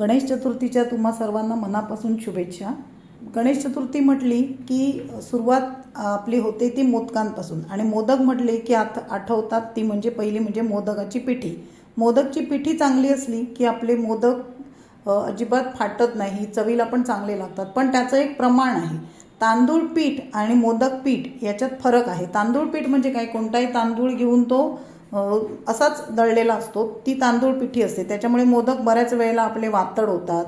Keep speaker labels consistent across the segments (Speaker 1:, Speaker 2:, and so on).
Speaker 1: गणेश चतुर्थीच्या तुम्हा सर्वांना मनापासून शुभेच्छा. गणेश चतुर्थी म्हटली की सुरुवात आपली होते ती मोदकांपासून. आणि मोदक म्हटले की आत आठवतात ती म्हणजे पहिली म्हणजे मोदकाची पिठी. मोदकची पिठी चांगली असली की आपले मोदक अजिबात फाटत नाही. चवीला पण चांगले लागतात. पण त्याचं एक प्रमाण आहे. तांदूळ पीठ आणि मोदक पीठ याच्यात फरक आहे. तांदूळ पीठ म्हणजे काय? कोणताही तांदूळ घेऊन तो असाच दळलेला असतो. ती तांदूळ पिठी असते. त्याच्यामुळे मोदक बऱ्याच वेळेला आपले वातड होतात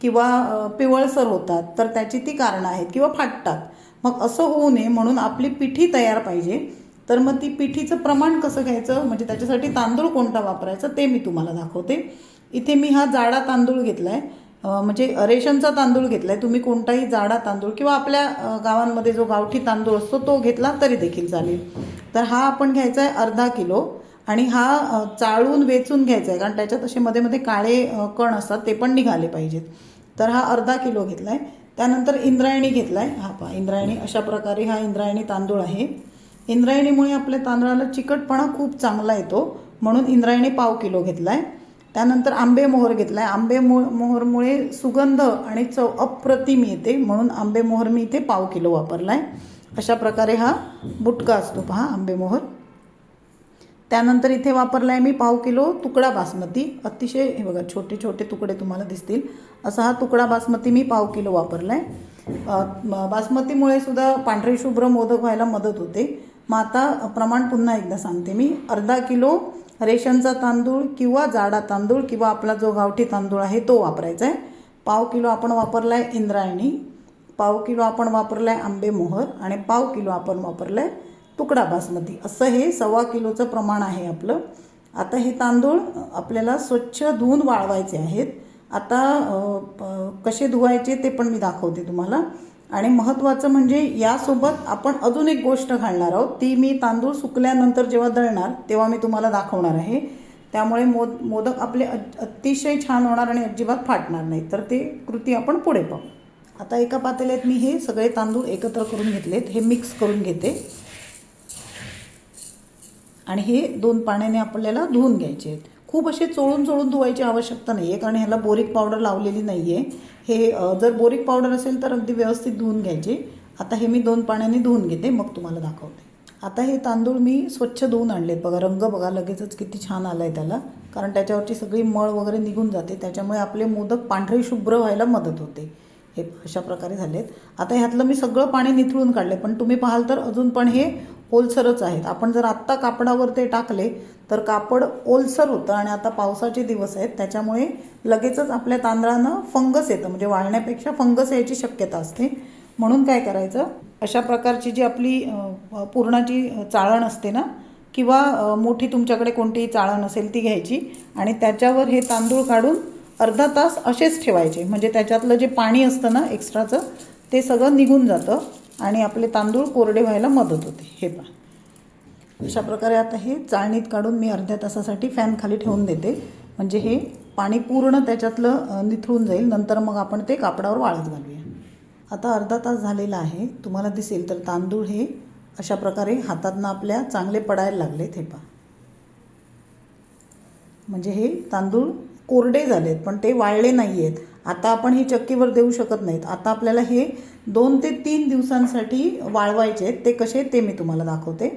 Speaker 1: किंवा पिवळसर होतात. तर त्याची ती कारणं आहेत किंवा फाटतात. मग असं होऊ नये म्हणून आपली पिठी तयार पाहिजे. तर मग ती पिठीचं प्रमाण कसं घ्यायचं? म्हणजे त्याच्यासाठी तांदूळ कोणता वापरायचा ते मी तुम्हाला दाखवते. इथे मी हा जाडा तांदूळ घेतला आहे म्हणजे रेशनचा तांदूळ घेतला आहे तुम्ही कोणताही जाडा तांदूळ किंवा आपल्या गावांमध्ये जो गावठी तांदूळ असतो तो घेतला तरी देखील चालेल. तर हा आपण घ्यायचा आहे अर्धा किलो. आणि हा चाळून वेचून घ्यायचा आहे कारण त्याच्यात असे मध्ये मध्ये काळे कण असतात ते पण निघाले पाहिजेत. तर हा अर्धा किलो घेतला आहे त्यानंतर इंद्रायणी घेतला आहे हा पहा इंद्रायणी अशा प्रकारे हा इंद्रायणी तांदूळ आहे. इंद्रायणीमुळे आपल्या तांदळाला चिकटपणा खूप चांगला येतो म्हणून इंद्रायणी पाव किलो घेतला आहे त्यानंतर आंबे मोहर घेतला आहे आंबे मो मोहरमुळे सुगंध आणि चव अप्रतिम येते म्हणून आंबे मोहर मी इथे पाव किलो वापरला आहे अशा प्रकारे हा बुटका असतो पहा आंबे मोहर. त्यानंतर इथे वापरला आहे मी पाव किलो तुकडा बासमती. अतिशय हे बघा छोटे छोटे तुकडे तुम्हाला दिसतील. असा हा तुकडा बासमती मी पाव किलो वापरला आहे बासमतीमुळे सुद्धा पांढरे शुभ्र मोदक व्हायला मदत होते. मग आता प्रमाण पुन्हा एकदा सांगते मी. अर्धा किलो रेशनचा तांदूळ किंवा जाडा तांदूळ किंवा आपला जो गावठी तांदूळ आहे तो वापरायचा आहे पाव किलो आपण वापरला आहे इंद्रायणी. पाव किलो आपण वापरला आहे आंबेमोहर. आणि पाव किलो आपण वापरला आहे तुकडा बासमती. असं हे सव्वा किलोचं प्रमाण आहे आपलं. आता हे तांदूळ आपल्याला स्वच्छ धुवून वाळवायचे आहेत. आता कसे धुवायचे ते पण मी दाखवते तुम्हाला. आणि महत्त्वाचं म्हणजे यासोबत आपण अजून एक गोष्ट घालणार आहोत. ती मी तांदूळ सुकल्यानंतर जेव्हा दळणार तेव्हा मी तुम्हाला दाखवणार आहे. त्यामुळे मोद मोदक आपले अतिशय छान होणार आणि अजिबात फाटणार नाही तर ते कृती आपण पुढे पाहू. आता एका पातेल्यात मी हे सगळे तांदूळ एकत्र करून घेतलेत. हे मिक्स करून घेते. आणि हे दोन पाण्याने आपल्याला धुवून घ्यायचे आहेत. खूप असे चोळून चोळून धुवायची आवश्यकता नाही आहे कारण ह्याला बोरिक पावडर लावलेली नाही आहे हे जर बोरिक पावडर असेल तर अगदी व्यवस्थित धुवून घ्यायचे. आता हे मी दोन पाण्याने धुवून घेते मग तुम्हाला दाखवते. आता हे तांदूळ मी स्वच्छ धुवून आणलेत बघा रंग बघा लगेचच किती छान आला आहे त्याला. कारण त्याच्यावरची सगळी मळ वगैरे निघून जाते त्याच्यामुळे आपले मोदक पांढरे शुभ्र व्हायला मदत होते. हे अशा प्रकारे झालेत. आता ह्यातलं मी सगळं पाणी निथळून काढले पण तुम्ही पाहाल तर अजून पण हे ओलसरच आहेत. आपण जर आत्ता कापडावर ते टाकले तर कापड ओलसर होतं आणि आता पावसाचे दिवस आहेत. त्याच्यामुळे लगेचच आपल्या तांदळानं फंगस येतं. म्हणजे वाळण्यापेक्षा फंगस यायची शक्यता असते. म्हणून काय करायचं? अशा प्रकारची जी आपली अ, पुरणाची चाळण असते ना किंवा मोठी तुमच्याकडे कोणतीही चाळण असेल ती घ्यायची आणि त्याच्यावर हे तांदूळ काढून अर्धा तास असेच ठेवायचे. म्हणजे त्याच्यातलं जे पाणी असतं ना एक्स्ट्राचं ते सगळं निघून जातं. आणि आपले तांदूळ कोरडे व्हायला मदत होते. हे पहा. अशा प्रकारे आता हे चाळणीत काढून मी अर्ध्या तासासाठी फॅन खाली ठेवून देते. म्हणजे हे पाणी पूर्ण त्याच्यातलं निथळून जाईल. नंतर मग आपण ते कापडावर वाळत घालूया. आता अर्धा तास झालेला आहे. तुम्हाला दिसेल तर तांदूळ हे अशा प्रकारे हातातनं आपल्या चांगले पडायला लागले हे पहा. म्हणजे हे तांदूळ कोरडे झालेत पण ते वाळले नाही आहेत आता आपण हे चक्कीवर देऊ शकत नाहीत. आता आपल्याला हे दोन ते तीन दिवसांसाठी वाळवायचे आहेत. ते कसे ते मी तुम्हाला दाखवते.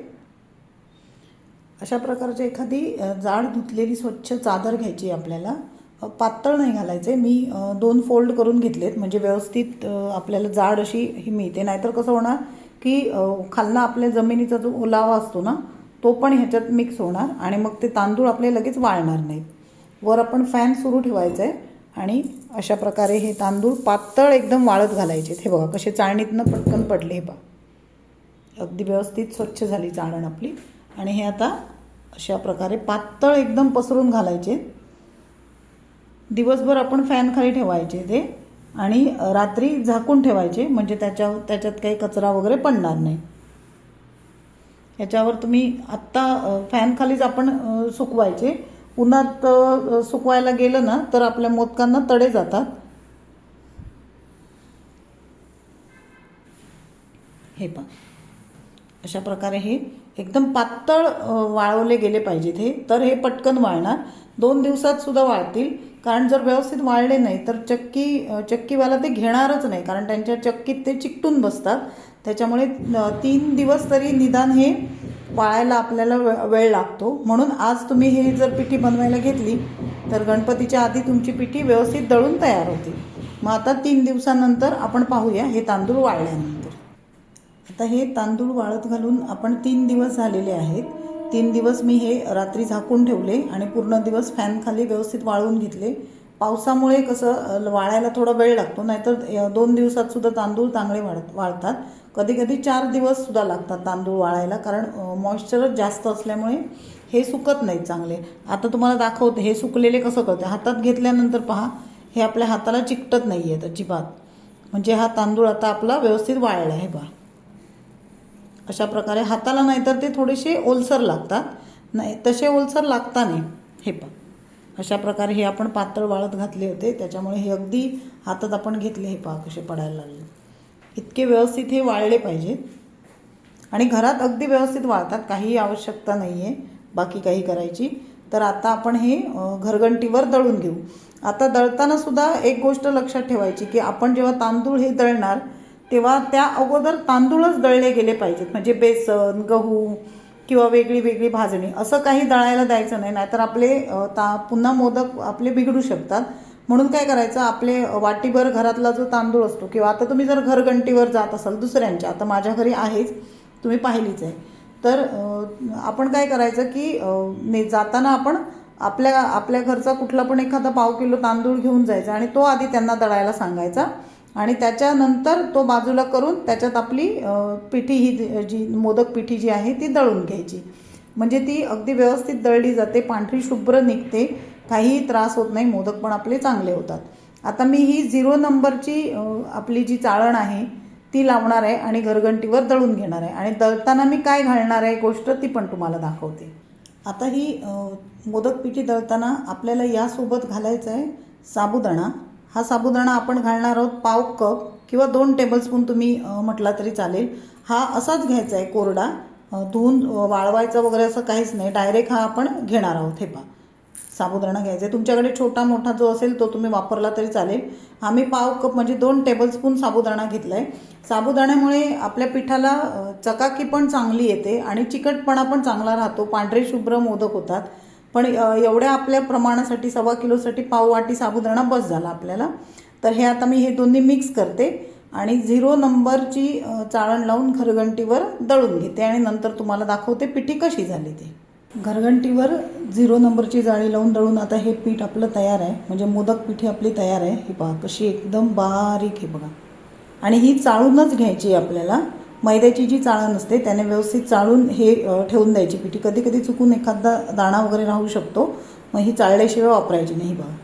Speaker 1: अशा प्रकारची एखादी जाड धुतलेली स्वच्छ चादर घ्यायची आहे आपल्याला. पातळ नाही घालायचे. मी दोन फोल्ड करून घेतलेत. म्हणजे व्यवस्थित आपल्याला जाड अशी ही मिळते. नाहीतर कसं होणार की खालना खालनं आपल्या जमिनीचा जो ओलावा असतो ना तो पण ह्याच्यात मिक्स होणार आणि मग ते तांदूळ आपले लगेच वाळणार नाहीत. वर आपण फॅन सुरू ठेवायचा आहे आणि अशा प्रकारे हे तांदूळ पातळ एकदम वाळत घालायचे. हे बघा कसे चाळणीतनं पटकन पडले हे पहा. अगदी व्यवस्थित स्वच्छ झाली चाळण आपली. आणि हे आता अशा प्रकारे पातळ एकदम पसरून घालायचे. दिवसभर आपण फॅन खाली ठेवायचे ते आणि रात्री झाकून ठेवायचे म्हणजे त्याच्या त्याच्यात काही कचरा वगैरे पडणार नाही. याच्यावर तुम्ही आत्ता फॅनखालीच आपण सुकवायचे. उन्हात सुकवायला गेलं ना तर आपल्या मोदकांना तडे जातात. हे पण अशा प्रकारे हे एकदम पातळ वाळवले गेले पाहिजेत हे. तर हे पटकन वाळणार. दोन दिवसात सुद्धा वाळतील. कारण जर व्यवस्थित वाळले नाही तर चक्की चक्कीवाला ते घेणारच नाही. कारण त्यांच्या चक्कीत ते चिकटून बसतात. त्याच्यामुळे तीन दिवस तरी निदान हे वाळायला आपल्याला वे वेळ लागतो. म्हणून आज तुम्ही हे जर पिठी बनवायला घेतली तर गणपतीच्या आधी तुमची पिठी व्यवस्थित दळून तयार होते. मग आता तीन दिवसानंतर आपण पाहूया हे तांदूळ वाळल्यानंतर. आता हे तांदूळ वाळत घालून आपण तीन दिवस झालेले आहेत. तीन दिवस मी हे रात्री झाकून ठेवले आणि पूर्ण दिवस फॅनखाली व्यवस्थित वाळवून घेतले. पावसामुळे कसं वाळायला थोडा वेळ लागतो नाहीतर दोन दिवसात सुद्धा तांदूळ चांगले वाढत वाळतात. कधी कधी चार दिवस सुद्धा लागतात तांदूळ वाळायला कारण मॉइश्चरच जास्त असल्यामुळे हे सुकत नाहीत चांगले. आता तुम्हाला दाखवते हे सुकलेले कसं कळतं हातात घेतल्यानंतर पहा हे आपल्या हाताला चिकटत नाही आहेत अजिबात. म्हणजे हा तांदूळ आता आपला व्यवस्थित वाळला आहे पहा अशा प्रकारे हाताला नाहीतर ते थोडेसे ओलसर लागतात. नाही तसे ओलसर लागता नाही. हे पहा. अशा प्रकारे हे आपण पातळ वाळत घातले होते त्याच्यामुळे हे अगदी हातात आपण घेतले हे पहा कसे पडायला लागले. इतके व्यवस्थित हे वाळले पाहिजेत. आणि घरात अगदी व्यवस्थित वाळतात काही आवश्यकता नाही आहे बाकी काही करायची. तर आता आपण हे घरगंटीवर घरघंटीवर दळून घेऊ. आता दळताना सुद्धा एक गोष्ट लक्षात ठेवायची की आपण जेव्हा तांदूळ हे दळणार तेव्हा त्या अगोदर तांदूळच दळले गेले पाहिजेत. म्हणजे बेसन गहू किंवा वेगळी वेगळी भाजणी असं काही दळायला द्यायचं नाही. नाहीतर आपले ता पुन्हा मोदक आपले बिघडू शकतात. म्हणून काय करायचं आपले वाटीभर घरातला जो तांदूळ असतो किंवा आता तुम्ही जर घरघंटीवर जात असाल दुसऱ्यांच्या आता माझ्या घरी आहेच तुम्ही पाहिलीच आहे. तर आपण काय करायचं की ने जाताना आपण आपल्या आपल्या घरचा कुठला पण एखादा पाव किलो तांदूळ घेऊन जायचा आणि तो आधी त्यांना दळायला सांगायचा आणि त्याच्यानंतर तो बाजूला करून त्याच्यात आपली पिठी ही जी मोदक पिठी जी आहे ती दळून घ्यायची. म्हणजे ती अगदी व्यवस्थित दळली जाते पांढरी शुभ्र निघते. काहीही त्रास होत नाही मोदक पण आपले चांगले होतात. आता मी ही झिरो नंबरची आपली जी चाळण आहे ती लावणार आहे आणि घरघंटीवर दळून घेणार आहे. आणि दळताना मी काय घालणार आहे गोष्ट ती पण तुम्हाला दाखवते. आता ही मोदक पिठी दळताना आपल्याला यासोबत घालायचं आहे साबुदाणा. हा साबुदाणा आपण घालणार आहोत पाव कप किंवा दोन टेबलस्पून तुम्ही म्हटला तरी चालेल. हा असाच घ्यायचा आहे कोरडा. धुवून वाळवायचा वगैरे असं काहीच नाही. डायरेक्ट हा आपण घेणार आहोत हे पा साबुदाणा घ्यायचा आहे. तुमच्याकडे छोटा मोठा जो असेल तो तुम्ही वापरला तरी चालेल. आम्ही पाव कप म्हणजे दोन टेबलस्पून साबुदाणा घेतला आहे साबुदाण्यामुळे आपल्या पिठाला चकाकी पण चांगली येते आणि चिकटपणा पण चांगला राहतो. पांढरे शुभ्र मोदक होतात. पण एवढ्या आपल्या प्रमाणासाठी सव्वा किलोसाठी पाव वाटी साबुदाणा बस झाला आपल्याला. तर हे आता मी हे दोन्ही मिक्स करते आणि झिरो नंबरची चाळण लावून घरघंटीवर दळून घेते आणि नंतर तुम्हाला दाखवते पिठी कशी झाली ती. घरघंटीवर झिरो नंबरची जाळी लावून दळून आता हे पीठ आपलं तयार आहे. म्हणजे मोदक पिठी आपली तयार आहे. ही पहा कशी एकदम बारीक आहे बघा. आणि ही चाळूनच घ्यायची आहे आपल्याला. मैद्याची जी चाळण असते त्याने व्यवस्थित चाळून हे ठेवून द्यायची पिठी. कधी कधी चुकून एखादा दाणा वगैरे राहू शकतो मग ही चाळल्याशिवाय वापरायची नाही बघा.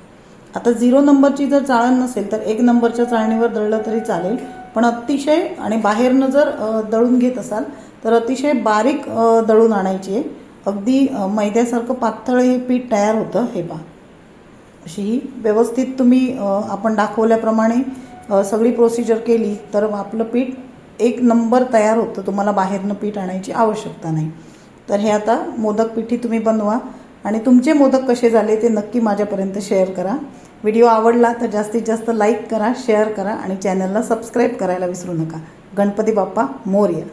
Speaker 1: आता झिरो नंबरची जर चाळण नसेल तर एक नंबरच्या चाळणीवर दळलं तरी चालेल. पण अतिशय आणि बाहेरनं जर दळून घेत असाल तर अतिशय बारीक दळून आणायची आहे. अगदी मैद्यासारखं पातळ हे पीठ तयार होतं हे पहा. अशी ही व्यवस्थित तुम्ही आपण दाखवल्याप्रमाणे सगळी प्रोसिजर केली तर आपलं पीठ एक नंबर तयार होतं. तुम्हाला बाहेरनं पीठ आणायची आवश्यकता नाही. तर हे आता मोदक पिठी तुम्ही बनवा आणि तुमचे मोदक कसे झाले ते नक्की माझ्यापर्यंत शेअर करा. व्हिडिओ आवडला तर जास्तीत जास्त लाईक करा शेअर करा आणि चॅनलला सबस्क्राईब करायला विसरू नका. गणपती बाप्पा मोर्या.